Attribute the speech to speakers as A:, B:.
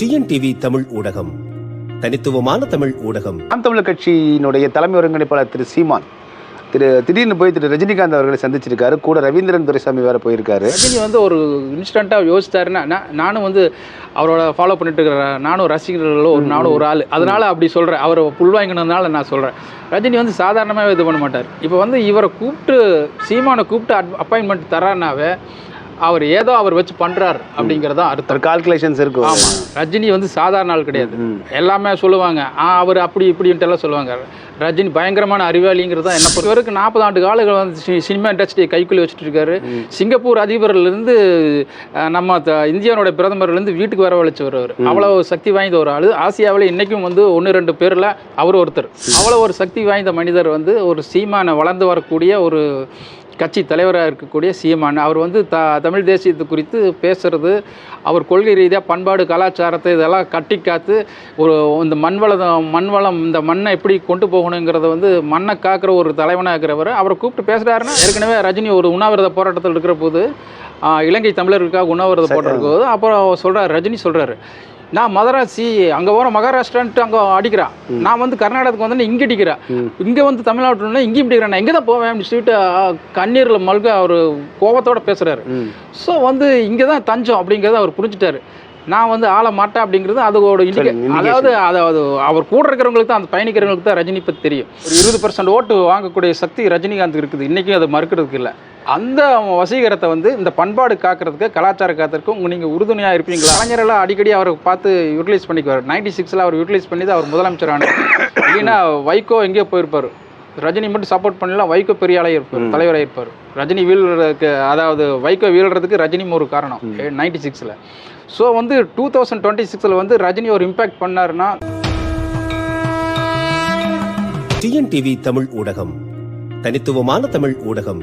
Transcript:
A: TNTV Tamil ஊடகம். தனித்துவமான தமிழ் ஊடகம்.
B: நாம் தமிழர் கட்சியினுடைய தலைமை ஒருங்கிணைப்பாளர் திரு சீமான் திரு திடீர்னு போய் திரு ரஜினிகாந்த் அவர்களை சந்திச்சிருக்காரு. கூட ரவீந்திரன் துரைசாமி வேற போயிருக்காரு.
C: ரஜினி வந்து ஒரு இன்ஸ்டண்ட்டாக யோசிச்சாருன்னா நான் நானும் வந்து அவரோட ஃபாலோ பண்ணிட்டு இருக்கிற நானும் ரசிகர்களோ ஒரு நானும் ஒரு ஆள். அதனால அப்படி சொல்கிறேன் அவரை புல்வாங்கினதுனால நான் சொல்கிறேன் ரஜினி வந்து சாதாரணமாகவே இது பண்ண மாட்டார். இப்போ வந்து இவரை கூப்பிட்டு சீமானை கூப்பிட்டு அப்பாயின்மெண்ட் தரானாவே அவர் ஏதோ அவர் வச்சு பண்ணுறாரு அப்படிங்கிறதா அர்த்தம்.
B: கால்குலேஷன்ஸ் இருக்கு
C: ஆமாம் ரஜினி வந்து சாதாரண ஆள் கிடையாது. எல்லாமே சொல்லுவாங்க. ஆ அவர் அப்படி இப்படின்ட்டு எல்லாம் சொல்லுவாங்க. ரஜினி பயங்கரமான அறிவாளிங்கிறது என்ன பொறுத்த வரைக்கும் நாற்பது ஆண்டு காலங்கள் வந்து சினிமா இண்டஸ்ட்ரியை கைக்குள்ளே வச்சுட்டு இருக்காரு சிங்கப்பூர் அதிபர்லேருந்து நம்ம த- இந்தியாவோட பிரதமர்லேருந்து வீட்டுக்கு வரவழைச்சவர் அவர். அவ்வளோ சக்தி வாய்ந்த ஒரு ஆள். ஆசியாவில் இன்றைக்கும் வந்து ஒன்று ரெண்டு பேரில் அவர் ஒருத்தர். அவ்வளோ ஒரு சக்தி வாய்ந்த மனிதர் வந்து ஒரு சீமானை வளர்ந்து வரக்கூடிய ஒரு கட்சி தலைவராக இருக்கக்கூடிய சீமான். அவர் வந்து த தமிழ் தேசியத்து குறித்து பேசுறது அவர் கொள்கை ரீதியாக பண்பாடு கலாச்சாரத்தை இதெல்லாம் கட்டி காத்து ஒரு இந்த மண்வளம் மண்வளம் இந்த மண்ணை எப்படி கொண்டு போகணுங்கிறத வந்து மண்ணை காக்கிற ஒரு தலைவனாக இருக்கிறவர். அவரை கூப்பிட்டு பேசுகிறாருன்னா ஏற்கனவே ரஜினி ஒரு உண்ணாவிரத போராட்டத்தில் இருக்கிற போது இலங்கை தமிழர்களுக்காக உண்ணாவிரத போராட்டம் இருக்கும்போது அப்புறம் சொல்கிறார் ரஜினி சொல்கிறாரு நான் மதராசி அங்கே போகிற மகாராஷ்டிரான்ட்டு அங்கே அடிக்கிறான். நான் வந்து கர்நாடகத்துக்கு வந்து இங்கே அடிக்கிறேன். இங்கே வந்து தமிழ்நாட்டில் இங்கேயும் அடிக்கிறேன். நான் எங்கே தான் போவேன் அப்படின்னு சொல்லிட்டு கண்ணீரில் மல்க அவர் கோபத்தோட பேசுகிறாரு. ஸோ வந்து இங்கே தான் தஞ்சம் அப்படிங்கிறத அவர் புரிஞ்சுட்டாரு. நான் வந்து ஆள மாட்டேன் அப்படிங்கிறது அதோட இண்டிகே. அதாவது அதாவது அவர் கூட இருக்கிறவங்களுக்கு தான் அந்த பயணிக்கிறவங்களுக்கு தான் ரஜினி பற்றி தெரியும். ஒரு இருபது பர்சன்ட் ஓட்டு வாங்கக்கூடிய சக்தி ரஜினிகாந்த் இருக்குது. இன்றைக்கும் அதை மறுக்கிறதுக்கு இல்லை. அந்த வசீகரத்தை வந்து இந்த பண்பாடு காக்கிறதுக்கு கலாச்சார காக்கிறதுக்கு உங்க நீங்கள் உறுதுணையாக இருப்பீங்களா? கலைஞரெல்லாம் அடிக்கடி அவரை பார்த்து யூட்டிலைஸ் பண்ணிக்குவார். நைன்டி சிக்ஸில் அவர் யூட்டிலைஸ் பண்ணி தான் அவர் முதலமைச்சர் ஆனார் இல்லைன்னா வைகோ எங்கேயோ போயிருப்பார். ரஜினி மட்டும் சப்போர்ட் பண்ணலாம் வைகோ பெரிய ஆளாக இருப்பார் தலைவராக இருப்பார். ரஜினி வீழ்றதுக்கு அதாவது வைகோ வீழ்றதுக்கு ரஜினியும் ஒரு காரணம் நைன்டி சிக்ஸில் ஸோ வந்து டூ தௌசண்ட் டுவெண்ட்டி சிக்ஸில் வந்து ரஜினி ஒரு இம்பாக்ட் பண்ணாருன்னா
A: டிஎன்டிவி தமிழ் ஊடகம் தனித்துவமான தமிழ் ஊடகம்.